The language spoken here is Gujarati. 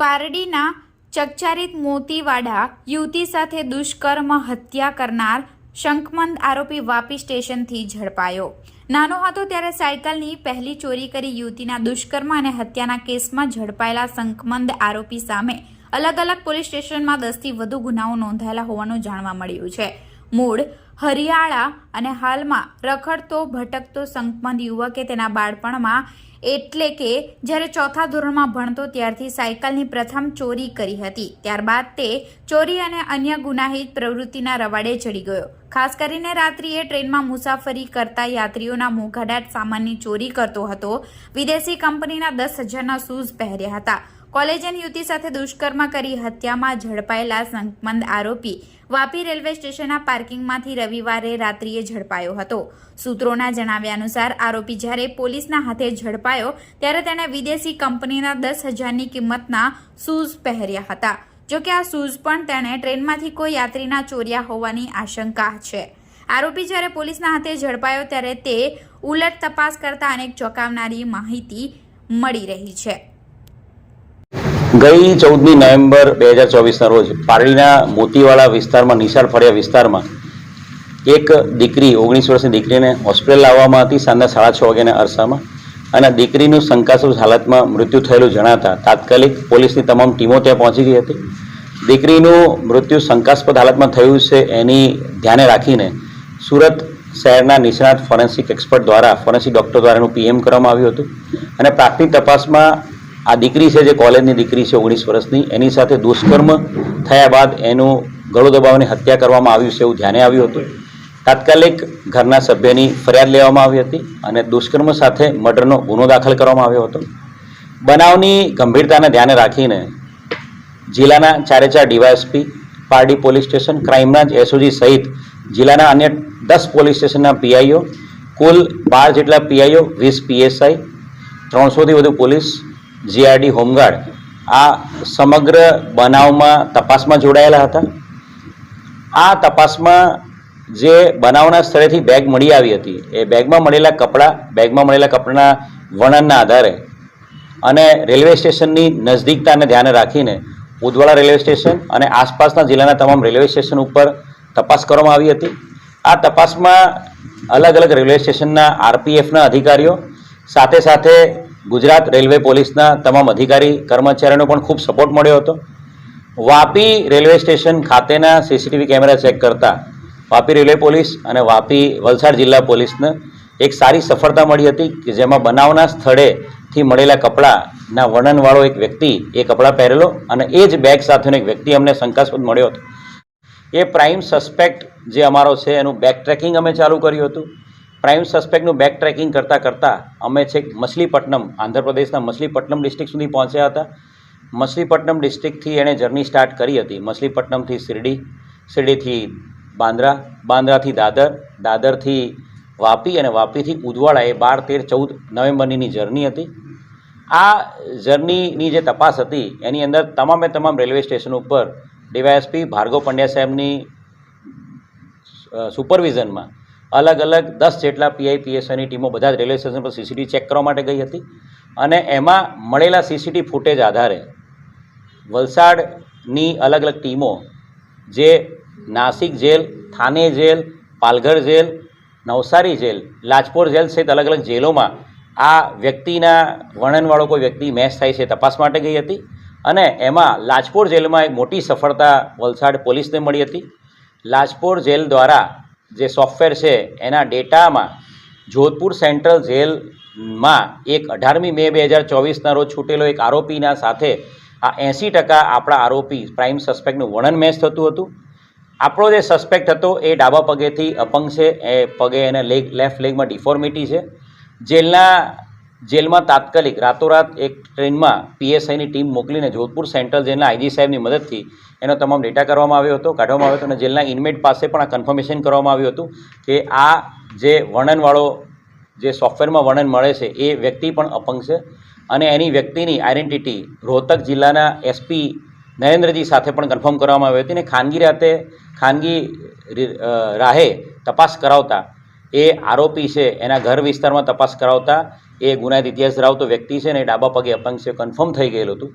પારડીના ચકચારિત મોતીવાડા યુવતી સાથે દુષ્કર્મ હત્યા કરનાર શંકમંદ આરોપી વાપી સ્ટેશનથી ઝડપાયો. નાનો હતો ત્યારે સાયકલની પહેલી ચોરી કરી યુવતીના દુષ્કર્મ અને હત્યાના કેસમાં ઝડપાયેલા શંકમંદ આરોપી સામે અલગ અલગ પોલીસ સ્ટેશનમાં દસથી વધુ ગુનાઓ નોંધાયેલા હોવાનું જાણવા મળ્યું છે. મૂળ હરિયાળા અને હાલમાં રખડતો, ભટકતો સંકમંદ યુવકે તેના બાળપણમાં એટલે કે જ્યારે ચોથા ધોરણમાં ભણતો ત્યારથી સાયકલની પ્રથમ ચોરી કરી હતી. ત્યારબાદ તે ચોરી અને અન્ય ગુનાહિત પ્રવૃત્તિના રવાડે ચડી ગયો. ખાસ કરીને રાત્રિએ ટ્રેનમાં મુસાફરી કરતા યાત્રીઓના મોઘાડાટ સામાનની ચોરી કરતો હતો. વિદેશી કંપનીના દસ હજારના શૂઝ પહેર્યા હતા. કોલેજન યુવતી સાથે દુષ્કર્મ કરી હત્યામાં ઝડપાયેલા શંકમંદ આરોપી. વાપી રેલવે સ્ટેશનના પાર્કિંગમાંથી રવિવારે રાત્રિએ ઝડપાયો હતો. સૂત્રોના જણાવ્યા અનુસાર, આરોપી જ્યારે પોલીસના હાથે ઝડપાયો, ત્યારે તેણે વિદેશી કંપનીના દસ હજારની કિંમતના શૂઝ પહેર્યા હતા. જોકે આ શૂઝ પણ તેણે ટ્રેનમાંથી કોઈ યાત્રીના ચોર્યા હોવાની આશંકા છે. આરોપી જ્યારે પોલીસના હાથે ઝડપાયો, ત્યારે તે ઉલટ તપાસ કરતા અનેક ચોંકાવનારી માહિતી મળી રહી છે. ગઈ ચૌદમી નવેમ્બર બે હજાર ચોવીસના રોજ પારડીના મોતીવાળા વિસ્તારમાં, નિશાળ ફળિયા વિસ્તારમાં એક દીકરી, ઓગણીસ વર્ષની દીકરીને હોસ્પિટલ લાવવામાં હતી સાંજના સાડા છ વાગ્યાના અરસામાં. અને દીકરીનું શંકાસ્પદ હાલતમાં મૃત્યુ થયેલું જણાતા તાત્કાલિક પોલીસની તમામ ટીમો ત્યાં પહોંચી ગઈ હતી. દીકરીનું મૃત્યુ શંકાસ્પદ હાલતમાં થયું છે એની ધ્યાને રાખીને સુરત શહેરના નિષ્ણાત ફોરેન્સિક એક્સપર્ટ દ્વારા ફોરેન્સિક ડૉક્ટર દ્વારા એનું પીએમ કરવામાં આવ્યું હતું. અને પ્રાથમિક તપાસમાં આ દીકરી છે જે કોલેજની દીકરી છે ઓગણીસ વર્ષની, એની સાથે દુષ્કર્મ થયા બાદ એનું ગળું દબાવવાની હત્યા કરવામાં આવ્યું છે એવું ધ્યાને આવ્યું હતું. તાત્કાલિક ઘરના સભ્યની ફરિયાદ લેવામાં આવી હતી અને દુષ્કર્મ સાથે મર્ડરનો ગુનો દાખલ કરવામાં આવ્યો હતો. બનાવની ગંભીરતાને ધ્યાને રાખીને જિલ્લાના ચારે ચાર ડીવાયએસપી, પારડી પોલીસ સ્ટેશન ક્રાઇમના એસઓજી સહિત જિલ્લાના અન્ય દસ પોલીસ સ્ટેશનના પીઆઈઓ, કુલ બાર જેટલા પીઆઈઓ, વીસ પીએસઆઈ, ત્રણસોથી વધુ પોલીસ જીઆરડી હોમગાર્ડ આ સમગ્ર બનાવમાં તપાસમાં જોડાયેલા હતા. આ તપાસમાં જે બનાવના સ્થળેથી બેગ મળી આવી હતી, એ બેગમાં મળેલા કપડાં, બેગમાં મળેલા કપડાના વર્ણનના આધારે અને રેલવે સ્ટેશનની નજદીકતાને ધ્યાને રાખીને ઉદવાડા રેલવે સ્ટેશન અને આસપાસના જિલ્લાના તમામ રેલવે સ્ટેશન ઉપર તપાસ કરવામાં આવી હતી. આ તપાસમાં અલગ અલગ રેલવે સ્ટેશનના આરપીએફના અધિકારીઓ સાથે સાથે ગુજરાત રેલવે પોલીસના તમામ અધિકારી, કર્મચારીઓનો પણ ખૂબ સપોર્ટ મળ્યો હતો. વાપી રેલવે સ્ટેશન ખાતેના સીસીટીવી કેમેરા ચેક કરતા વાપી રેલવે પોલીસ અને વાપી વલસાડ જિલ્લા પોલીસને એક સારી સફળતા મળી હતી કે જેમાં બનાવના સ્થળેથી મળેલા કપડાના વર્ણનવાળો એક વ્યક્તિ એ કપડાં પહેરેલો અને એ જ બેગ સાથેનો એક વ્યક્તિ અમને શંકાસ્પદ મળ્યો હતો. એ પ્રાઇમ સસ્પેક્ટ જે અમારો છે એનું બેક ટ્રેકિંગ અમે ચાલુ કર્યું હતું. પ્રાઇમ સસ્પેક્ટનું બેક ટ્રેકિંગ કરતાં કરતાં અમે છેક મછલીપટ્ટનમ, આંધ્રપ્રદેશના મછલીપટ્ટનમ ડિસ્ટ્રિક્ટ સુધી પહોંચ્યા હતા. મછલીપટ્ટનમ ડિસ્ટ્રિક્ટથી એણે જર્ની સ્ટાર્ટ કરી હતી. મછલીપટ્ટનમથી શિરડી શિરડીથી બાંદ્રા બાંદ્રાથી દાદર દાદરથી વાપી અને વાપીથી ઉદવાડા એ બાર, તેર, ચૌદ નવેમ્બરની જર્ની હતી. આ જર્નીની જે તપાસ હતી, એની અંદર તમામે તમામ રેલવે સ્ટેશન ઉપર ડીવાયએસપી ભાર્ગવ પંડ્યા સાહેબની સુપરવિઝનમાં અલગ અલગ દસ જેટલા પીઆઈ પીએસઆઈની ટીમો બધા જ રેલવે સ્ટેશન પર સીસીટીવી ચેક કરવા માટે ગઈ હતી. અને એમાં મળેલા સીસીટીવી ફૂટેજ આધારે વલસાડની અલગ અલગ ટીમો, જે Nashik jail, Thane jail, Palghar jail, Navsari jail, Lajpor jail સહિત અલગ અલગ જેલોમાં આ વ્યક્તિના વર્ણનવાળો કોઈ વ્યક્તિ મેચ થાય છે તપાસ માટે ગઈ હતી. અને એમાં લાજપોર જેલમાં એક મોટી સફળતા વલસાડ પોલીસને મળી હતી. લાજપોર જેલ દ્વારા જે સોફ્ટવેર છે, એના ડેટામાં જોધપુર સેન્ટ્રલ જેલમાં એક અઢારમી મે બે હજાર ચોવીસના રોજ છૂટેલો એક આરોપીના સાથે આ એંસી ટકા આપણા આરોપી પ્રાઇમ સસ્પેક્ટનું વર્ણન મેચ થતું હતું. આપણો જે સસ્પેક્ટ હતો, એ ડાબા પગેથી અપંગ છે, એ પગે એને લેગ લેફ્ટ લેગમાં ડિફોર્મિટી છે. જેલના જેલમાં તાત્કાલિક રાતોરાત એક ટ્રેનમાં પીએસઆઈની ટીમ મોકલીને જોધપુર સેન્ટ્રલ જેલના આઈજી સાહેબની મદદથી એનો તમામ ડેટા કરવામાં આવ્યો હતો, કાઢવામાં આવ્યો હતો અને જેલના ઇનમેટ પાસે પણ આ કન્ફર્મેશન કરવામાં આવ્યું હતું કે આ જે વર્ણનવાળો જે સોફ્ટવેરમાં વર્ણન મળે છે એ વ્યક્તિ પણ અપંગ છે અને એની વ્યક્તિની આઈડેન્ટિટી રોહતક જિલ્લાના એસપી નરેન્દ્રજી સાથે પણ કન્ફર્મ કરવામાં આવી હતી અને ખાનગી રાતે ખાનગી રાહે તપાસ કરાવતા એ આરોપી છે, એના ઘર વિસ્તારમાં તપાસ કરાવતા એ ગુનાહિત ઇતિહાસ ધરાવતો વ્યક્તિ છે ને એ ડાબા પગે અપંગ છે કન્ફર્મ થઈ ગયેલું હતું.